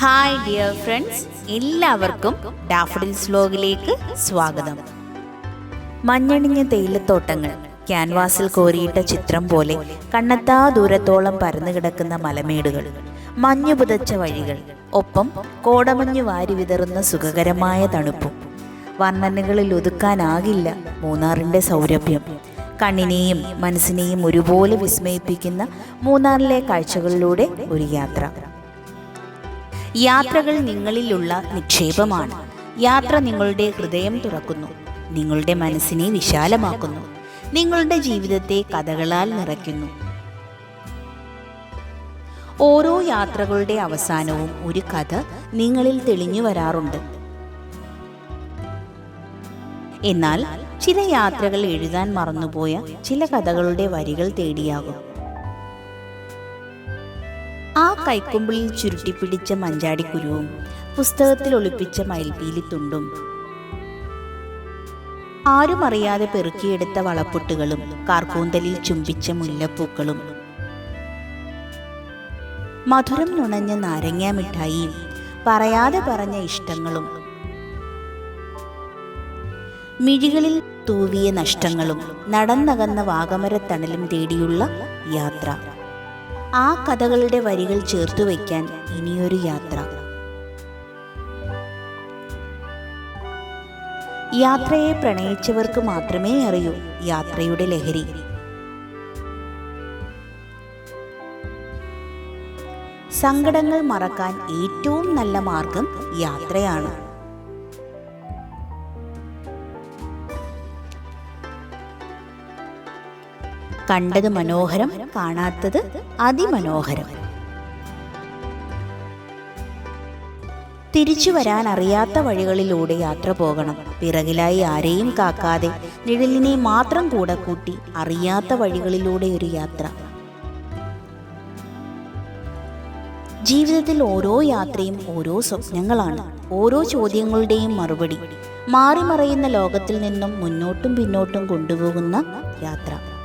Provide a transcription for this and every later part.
Hi dear friends എല്ലാവർക്കും daffodils വ്ലോഗിലേക്ക് സ്വാഗതം. മഞ്ഞണിഞ്ഞ തേയിലത്തോട്ടങ്ങൾ ക്യാൻവാസിൽ കോരിയിട്ട ചിത്രം പോലെ കണ്ണത്താ ദൂരത്തോളം പരന്നു കിടക്കുന്ന മലമേടുകൾ മഞ്ഞു പുതച്ച വഴികൾ ഒപ്പം കോടമഞ്ഞു വാരി വിതറുന്ന സുഖകരമായ തണുപ്പും. വർണനകളിൽ ഒതുക്കാനാകില്ല മൂന്നാറിന്റെ സൗരഭ്യം. കണ്ണിനെയും മനസ്സിനെയും ഒരുപോലെ വിസ്മയിപ്പിക്കുന്ന മൂന്നാറിലെ കാഴ്ചകളിലൂടെ ഒരു യാത്ര. യാത്രകൾ നിങ്ങളിലുള്ള നിക്ഷേപമാണ്. യാത്ര നിങ്ങളുടെ ഹൃദയം തുറക്കുന്നു. നിങ്ങളുടെ മനസ്സിനെ വിശാലമാക്കുന്നു. നിങ്ങളുടെ ജീവിതത്തെ കഥകളാൽ നിറയ്ക്കുന്നു. ഓരോ യാത്രകളുടെ അവസാനവും ഒരു കഥ നിങ്ങളിൽ തെളിഞ്ഞു വരാറുണ്ട്. എന്നാൽ ചില യാത്രകൾ എഴുതാൻ മറന്നുപോയ ചില കഥകളുടെ വരികൾ തേടിയാകും. ആ കൈക്കുമ്പിളിൽ ചുരുട്ടിപ്പിടിച്ച മഞ്ചാടിക്കുരുവും പുസ്തകത്തിൽ ഒളിപ്പിച്ച മയിൽപീലിത്തുണ്ടും ആരും അറിയാതെ പെറുക്കിയെടുത്ത വളപ്പൊട്ടുകളും കാർക്കൂന്തലിൽ ചുംബിച്ച മുല്ലപ്പൂക്കളും. മധുരം നുണഞ്ഞ നാരങ്ങ മിഠായിയും പറയാതെ പറഞ്ഞ ഇഷ്ടങ്ങളും. മിഴികളിൽ തൂവിയ നഷ്ടങ്ങളും നടന്നകന്ന വാഗമരത്തണലും തേടിയുള്ള യാത്ര. ആ കഥകളുടെ വരികൾ ചേർത്തു വയ്ക്കാൻ ഇനിയൊരു യാത്ര. യാത്രയെ പ്രണയിച്ചവർക്ക് മാത്രമേ അറിയൂ യാത്രയുടെ ലഹരി. സങ്കടങ്ങൾ മറക്കാൻ ഏറ്റവും നല്ല മാർഗം യാത്രയാണ്. കണ്ടത് മനോഹരം കാണാത്തത് അതിമനോഹരം. തിരിച്ചു വരാൻ അറിയാത്ത വഴികളിലൂടെ യാത്ര പോകണം. പിറകിലായി ആരെയും കാക്കാതെ നിഴലിനെ മാത്രം കൂടെ കൂട്ടി അറിയാത്ത വഴികളിലൂടെ ഒരു യാത്ര. ജീവിതത്തിൽ ഓരോ യാത്രയും ഓരോ സ്വപ്നങ്ങളാണ്. ഓരോ ചോദ്യങ്ങളുടെയും മറുപടി. മാറി മറയുന്ന ലോകത്തിൽ നിന്നും മുന്നോട്ടും പിന്നോട്ടും കൊണ്ടുപോകുന്ന യാത്ര.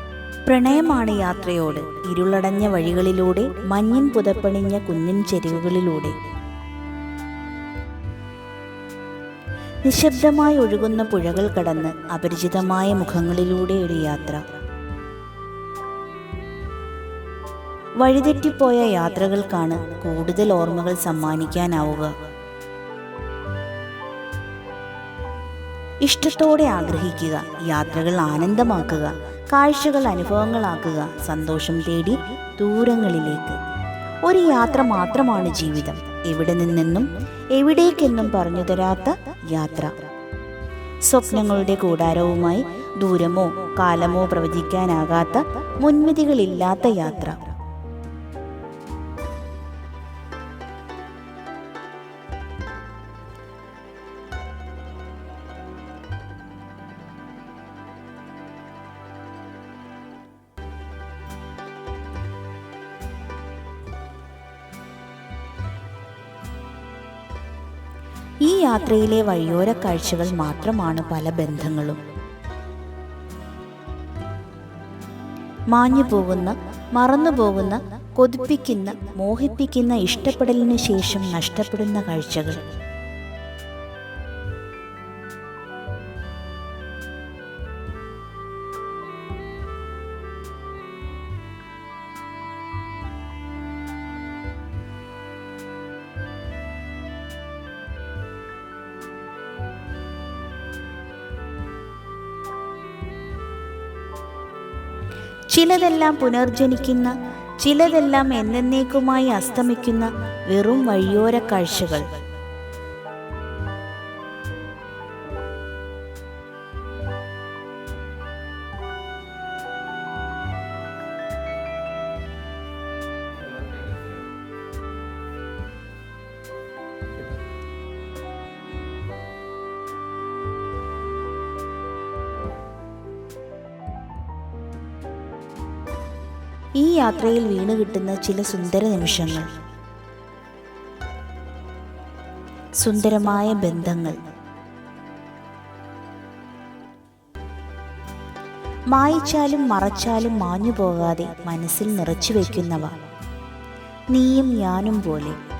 പ്രണയമാണ് യാത്രയോട്. ഇരുളടഞ്ഞ വഴികളിലൂടെ മഞ്ഞിൻ പുതപ്പണിഞ്ഞ കുഞ്ഞിൻ ചെരുവുകളിലൂടെ. നിശബ്ദമായി ഒഴുകുന്ന പുഴകൾ കടന്ന് അപരിചിതമായ മുഖങ്ങളിലൂടെ ഒരു യാത്ര. വഴിതെറ്റിപ്പോയ യാത്രകൾക്കാണ് കൂടുതൽ ഓർമ്മകൾ സമ്മാനിക്കാനാവുക. ഇഷ്ടത്തോടെ ആഗ്രഹിക്കുക യാത്രകൾ ആനന്ദമാക്കുക. കാഴ്ചകൾ അനുഭവങ്ങളാക്കുക സന്തോഷം തേടി ദൂരങ്ങളിലേക്ക്. ഒരു യാത്ര മാത്രമാണ് ജീവിതം. എവിടെ നിന്നെന്നും എവിടേക്കെന്നും പറഞ്ഞു തരാത്ത യാത്ര. സ്വപ്നങ്ങളുടെ കൂടാരവുമായി ദൂരമോ കാലമോ പ്രവചിക്കാനാകാത്ത മുൻവിധികളില്ലാത്ത യാത്ര. ഈ യാത്രയിലെ വഴിയോര കാഴ്ചകൾ മാത്രമാണ് പല ബന്ധങ്ങളും. മാഞ്ഞു പോകുന്ന മറന്നു പോകുന്ന കൊതിപ്പിക്കുന്ന മോഹിപ്പിക്കുന്ന ഇഷ്ടപ്പെടലിനു ശേഷം നഷ്ടപ്പെടുന്ന കാഴ്ചകൾ. ചിലതെല്ലാം പുനർജനിക്കുന്ന ചിലതെല്ലാം എന്നേക്കുമായി അസ്തമിക്കുന്ന വെറും വഴിയോര കാഴ്ചകൾ. ഈ യാത്രയിൽ വീണ് കിട്ടുന്ന ചില സുന്ദര നിമിഷങ്ങൾ. സുന്ദരമായ ബന്ധങ്ങൾ. മായിച്ചാലും മറച്ചാലും മാഞ്ഞു പോകാതെ മനസ്സിൽ നിറച്ചു വയ്ക്കുന്നവ നീയും ഞാനും പോലെ.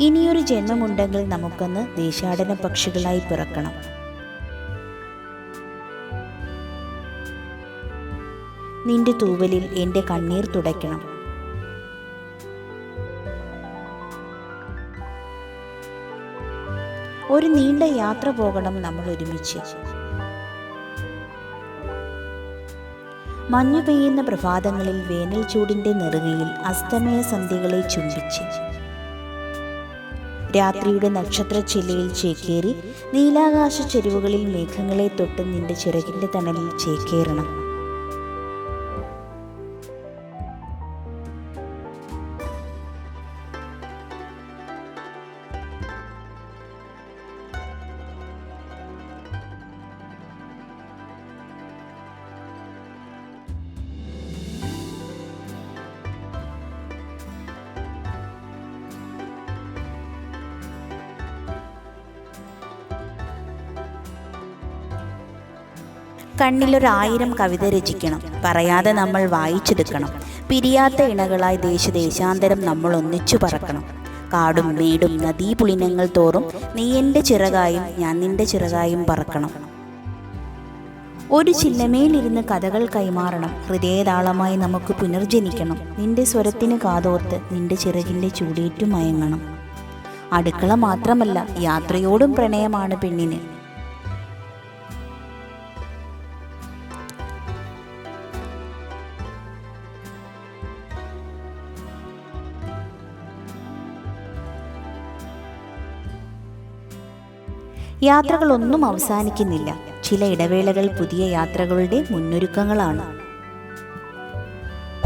ഇനിയൊരു ജന്മമുണ്ടെങ്കിൽ നമുക്കൊന്ന് ദേശാടന പക്ഷികളായി പിറക്കണം. നിന്റെ തൂവലിൽ എന്റെ കണ്ണീർ തുടയ്ക്കണം. ഒരു നീണ്ട യാത്ര പോകണം നമ്മൾ ഒരുമിച്ച്. മഞ്ഞു പെയ്യുന്ന പ്രഭാതങ്ങളിൽ വേനൽ ചൂടിന്റെ നെറുകയിൽ അസ്തമയ സന്ധ്യകളെ ചുംബിച്ച്. രാത്രിയുടെ നക്ഷത്ര ചില്ലയിൽ ചേക്കേറി നീലാകാശ ചെരുവുകളിൽ മേഘങ്ങളെ തൊട്ട് നിന്റെ ചിറകിന്റെ തണലിൽ ചേക്കേറണം. കണ്ണിലൊരായിരം കവിത രചിക്കണം. പറയാതെ നമ്മൾ വായിച്ചെടുക്കണം. പിരിയാത്ത ഇണകളായി ദേശദേശാന്തരം നമ്മൾ ഒന്നിച്ചു പറക്കണം. കാടും മേടും നദീപുളിനങ്ങൾ തോറും നീ എന്റെ ചിറകായും ഞാൻ നിന്റെ ചിറകായും പറക്കണം. ഒരു ചില്ലമേലിരുന്ന് കഥകൾ കൈമാറണം. ഹൃദയതാളമായി നമുക്ക് പുനർജനിക്കണം. നിന്റെ സ്വരത്തിന് കാതോർത്ത് നിന്റെ ചിറകിന്റെ ചൂടേറ്റു മയങ്ങണം. അടുക്കള മാത്രമല്ല യാത്രയോടും പ്രണയമാണ് പെണ്ണിന്. യാത്രകളൊന്നും അവസാനിക്കുന്നില്ല. ചില ഇടവേളകൾ പുതിയ യാത്രകളുടെ മുന്നൊരുക്കങ്ങളാണ്.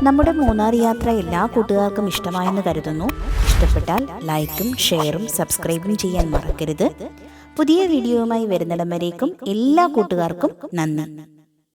നമ്മുടെ മൂന്നാർ യാത്ര എല്ലാ കൂട്ടുകാർക്കും ഇഷ്ടമായെന്ന് കരുതുന്നു. ഇഷ്ടപ്പെട്ടാൽ ലൈക്കും ഷെയറും സബ്സ്ക്രൈബും ചെയ്യാൻ മറക്കരുത്. പുതിയ വീഡിയോയുമായി വരുന്നിടം വരേക്കും എല്ലാ കൂട്ടുകാർക്കും നന്ദി.